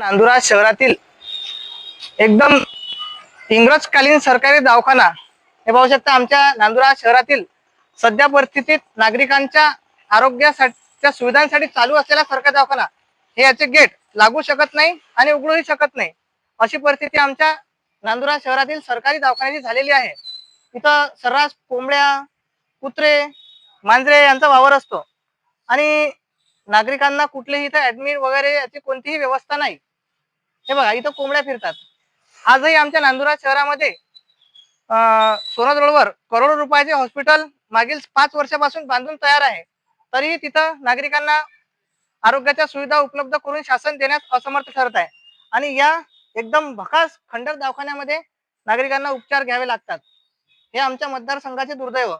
नांदुरा शहरातील एकदम इंग्रजकालीन सरकारी दवाखाना हे पाहू शकता आमच्या नांदुरा शहरातील सध्या परिस्थितीत नागरिकांच्या आरोग्यासाठीच्या सुविधांसाठी चालू असलेला सरकारी दवाखाना हे याचे गेट लागू शकत नाही आणि उघडूही शकत नाही. अशी परिस्थिती आमच्या नांदुरा शहरातील सरकारी दवाखान्याची झालेली आहे. इथं सर्रास कोंबड्या कुत्रे मांजरे यांचा वावर असतो. आणि नागरिकांना कुठलेही इथं ऍडमिट वगैरे याची कोणतीही व्यवस्था नाही. हे बघा इथं कोंबड्या फिरतात. आजही आमच्या नांदुरा शहरामध्ये अं, रोडवर करोडो रुपयाचे हॉस्पिटल मागील पाच वर्षापासून बांधून तयार आहे. तरीही तिथं नागरिकांना आरोग्याच्या सुविधा उपलब्ध करून शासन देण्यास असमर्थ ठरत आहे. आणि या एकदम भकास खंडर दवाखान्यामध्ये नागरिकांना उपचार घ्यावे लागतात. हे आमच्या मतदारसंघाचे दुर्दैव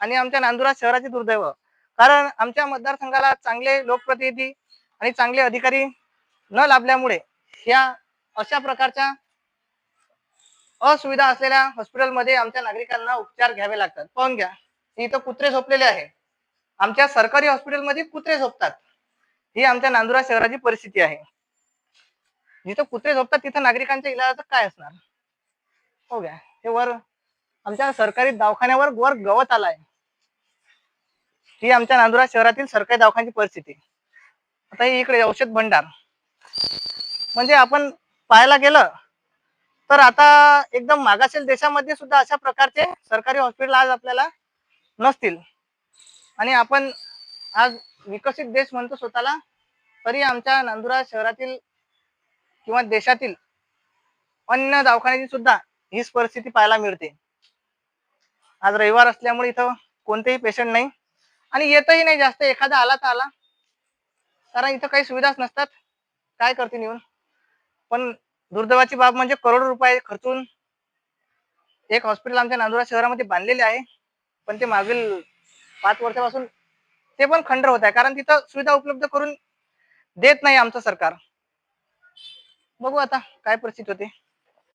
आणि आमच्या नांदुरा शहराचे दुर्दैव. कारण आमच्या मतदारसंघाला चांगले लोकप्रतिनिधी आणि चांगले अधिकारी न लाभल्यामुळे या अशा प्रकारच्या असुविधा असलेल्या हॉस्पिटलमध्ये आमच्या नागरिकांना उपचार घ्यावे लागतात. पाहून घ्या इथं कुत्रे झोपलेले आहे आमच्या सरकारी हॉस्पिटलमध्ये कुत्रे झोपतात. ही आमच्या नांदुरा शहराची परिस्थिती आहे. जिथं कुत्रे झोपतात तिथं नागरिकांच्या इलाजाचं काय असणार? हो घ्या हे वर आमच्या सरकारी दवाखान्यावर वर गवत आलाय. ही आमच्या नांदुरा शहरातील सरकारी दवाखान्याची परिस्थिती. आता ही इकडे औषध भंडार. म्हणजे आपण पाहायला गेलं तर आता एकदम मागासील देशामध्ये सुद्धा अशा प्रकारचे सरकारी हॉस्पिटल आज आपल्याला नसतील. आणि आपण आज विकसित देश म्हणतो स्वतःला तरी आमच्या नांदुरा शहरातील किंवा देशातील अन्य दवाखान्याची सुद्धा हीच परिस्थिती पाहायला मिळते. आज रविवार असल्यामुळे इथं कोणतेही पेशंट नाही. आणि येतही नाही जास्त एखादा आला तर आला. कारण इथं काही सुविधाच नसतात. काय करते येऊन? पण दुर्दैवाची बाब म्हणजे करोड रुपये खर्चून एक हॉस्पिटल आमच्या नांदुरा शहरामध्ये बांधलेले आहे. पण ते मागील पाच वर्षापासून ते पण खंड होत आहे. कारण तिथं सुविधा उपलब्ध करून देत नाही आमचं सरकार. बघू आता काय परिस्थिती होते.